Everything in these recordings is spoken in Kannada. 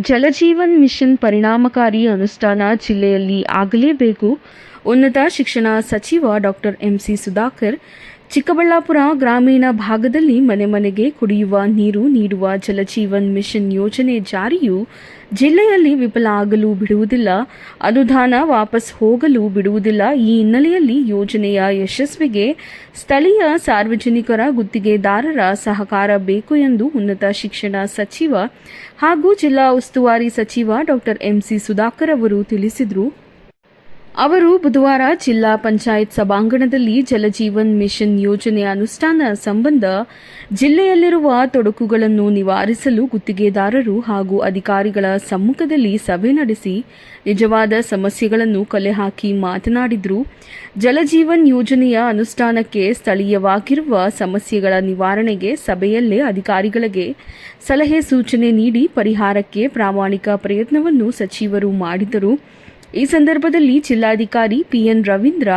ಜಲಜೀವನ್ ಮಿಷನ್ ಪರಿಣಾಮಕಾರಿ ಅನುಷ್ಠಾನ ಜಿಲ್ಲೆಯಲ್ಲಿ ಆಗಲೇಬೇಕು. ಉನ್ನತ ಶಿಕ್ಷಣ ಸಚಿವ doctor M C Sudhakar Chikkaballapura ಗ್ರಾಮೀಣ ಭಾಗದಲ್ಲಿ ಮನೆ ಮನೆಗೆ ಕುಡಿಯುವ ನೀರು ನೀಡುವ ಜಲಜೀವನ್ ಮಿಷನ್ ಯೋಜನೆ ಜಾರಿಯು ಜಿಲ್ಲೆಯಲ್ಲಿ ವಿಫಲ ಆಗಲು ಬಿಡುವುದಿಲ್ಲ. ಅನುದಾನ ವಾಪಸ್ ಹೋಗಲು ಬಿಡುವುದಿಲ್ಲ. ಈ ಹಿನ್ನೆಲೆಯಲ್ಲಿ ಯೋಜನೆಯ ಯಶಸ್ವಿಗೆ ಸ್ಥಳೀಯ ಸಾರ್ವಜನಿಕರ ಗುತ್ತಿಗೆದಾರರ ಸಹಕಾರ ಬೇಕು ಎಂದು ಉನ್ನತ ಶಿಕ್ಷಣ ಸಚಿವ ಹಾಗೂ ಜಿಲ್ಲಾ ಉಸ್ತುವಾರಿ ಸಚಿವ ಡಾಕ್ಟರ್ ಎಂಸಿ ಸುಧಾಕರ್ ಅವರು ತಿಳಿಸಿದರು. ಅವರು ಬುಧವಾರ ಜಿಲ್ಲಾ ಪಂಚಾಯತ್ ಸಭಾಂಗಣದಲ್ಲಿ ಜಲಜೀವನ್ ಮಿಷನ್ ಯೋಜನೆ ಅನುಷ್ಠಾನ ಸಂಬಂಧ ಜಿಲ್ಲೆಯಲ್ಲಿರುವ ತೊಡಕುಗಳನ್ನು ನಿವಾರಿಸಲು ಗುತ್ತಿಗೆದಾರರು ಹಾಗೂ ಅಧಿಕಾರಿಗಳ ಸಮ್ಮುಖದಲ್ಲಿ ಸಭೆ ನಡೆಸಿ ನಿಜವಾದ ಸಮಸ್ಯೆಗಳನ್ನು ಕಲೆ ಹಾಕಿ ಮಾತನಾಡಿದರು. ಜಲಜೀವನ್ ಯೋಜನೆಯ ಅನುಷ್ಠಾನಕ್ಕೆ ಸ್ಥಳೀಯವಾಗಿರುವ ಸಮಸ್ಯೆಗಳ ನಿವಾರಣೆಗೆ ಸಭೆಯಲ್ಲೇ ಅಧಿಕಾರಿಗಳಿಗೆ ಸಲಹೆ ಸೂಚನೆ ನೀಡಿ ಪರಿಹಾರಕ್ಕೆ ಪ್ರಾಮಾಣಿಕ ಪ್ರಯತ್ನವನ್ನು ಸಚಿವರು ಮಾಡಿದರು. ಈ ಸಂದರ್ಭದಲ್ಲಿ ಜಿಲ್ಲಾಧಿಕಾರಿ ಪಿಎನ್ ರವೀಂದ್ರ,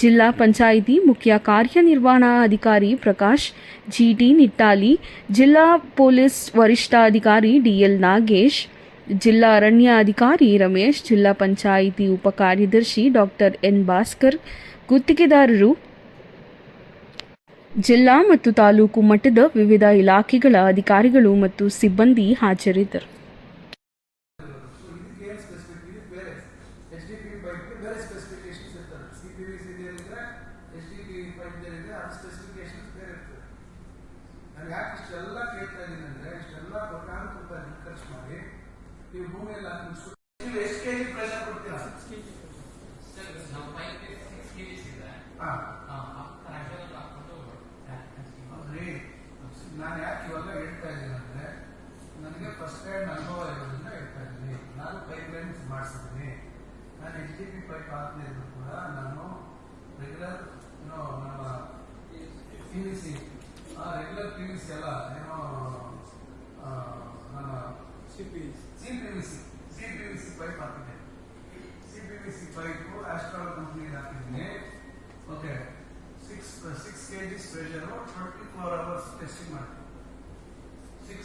ಜಿಲ್ಲಾ ಪಂಚಾಯಿತಿ ಮುಖ್ಯ ಕಾರ್ಯನಿರ್ವಹಣಾಧಿಕಾರಿ ಪ್ರಕಾಶ್, ಜಿಟಿ ನಿಟ್ಟಾಲಿ, ಜಿಲ್ಲಾ ಪೊಲೀಸ್ ವರಿಷ್ಠಾಧಿಕಾರಿ ಡಿಎಲ್ ನಾಗೇಶ್, ಜಿಲ್ಲಾ ಅರಣ್ಯ ಅಧಿಕಾರಿ ರಮೇಶ್, ಜಿಲ್ಲಾ ಪಂಚಾಯಿತಿ ಉಪ ಕಾರ್ಯದರ್ಶಿ ಡಾಕ್ಟರ್ ಎನ್ ಭಾಸ್ಕರ್, ಗುತ್ತಿಗೆದಾರರು, ಜಿಲ್ಲಾ ಮತ್ತು ತಾಲೂಕು ಮಟ್ಟದ ವಿವಿಧ ಇಲಾಖೆಗಳ ಅಧಿಕಾರಿಗಳು ಮತ್ತು ಸಿಬ್ಬಂದಿ ಹಾಜರಿದ್ದರು. ಬೇರೆ ಸ್ಪೆಸಿಫಿಕೇಶನ್ಸ್ ಇರ್ತದೆ ಸಿ ಪಿ ವಿ ಸಿ ಇದ್ರೆ ಎಚ್ ಡಿ ಪಿ ಜಿ ಇದ್ರೆ ಅದು ಸ್ಪೆಸಿಫಿಕೇಶನ್ಸ್ ಬೇರೆ ಇರ್ತದೆ ನಾನು ಯಾಕೆ ಇಷ್ಟೆಲ್ಲ ಕೇಳ್ತಾ ಇದ್ದೀನಿ ಅಂದ್ರೆ ಇಷ್ಟೆಲ್ಲ ಕೋಟ್ಯಾಂತರ ರೂಪಾಯಿ ದುಡ್ಡು ಖರ್ಚು ಮಾಡಿ ನೀವು ಭೂಮಿಯಲ್ಲಿ ಹಾಕಿ ನೀವು ಎಷ್ಟು ಕೆ ಜಿ ಪ್ರೆಷರ್ ಕೊಡ್ತೀರಾ ಹೌದ್ರಿ ನಾನು ಯಾಕೆ ಇವಾಗ ಹೇಳ್ತಾ ಇದ್ದೀನಿ ಅಂದ್ರೆ ನನಗೆ ಫಸ್ಟ್ ಹ್ಯಾಂಡ್ ಅನುಭವ ಇರೋದ್ರಿಂದ ಹೇಳ್ತಾ ಇದ್ದೀನಿ. ನಾನು ಪೈಪ್ ಲೈನ್ಸ್ ಮಾಡಿಸಿದ್ದೀನಿ. ನಾನು ಎಚ್ ಡಿ ಪಿ ಪೈಪ್ ಹಾಕದೇ ಇದ್ರು ಕೂಡ ನಾನು ರೆಗ್ಯುಲರ್ ಏನೋ ನಮ್ಮ P V C regular P V C ಅಲ್ಲ ಏನೋ ಆ, ನನ್ನ C P C P V C C P V C pipe ಹಾಕಿದ್ದೆ C P V C pipe Astral ಕಂಪ್ನಿಗೆ ಹಾಕಿದ್ದೀನಿ okay six six K Gs pressure twenty four hours testing ಮಾಡ್ತೀನಿ ಸಿಕ್ಸ್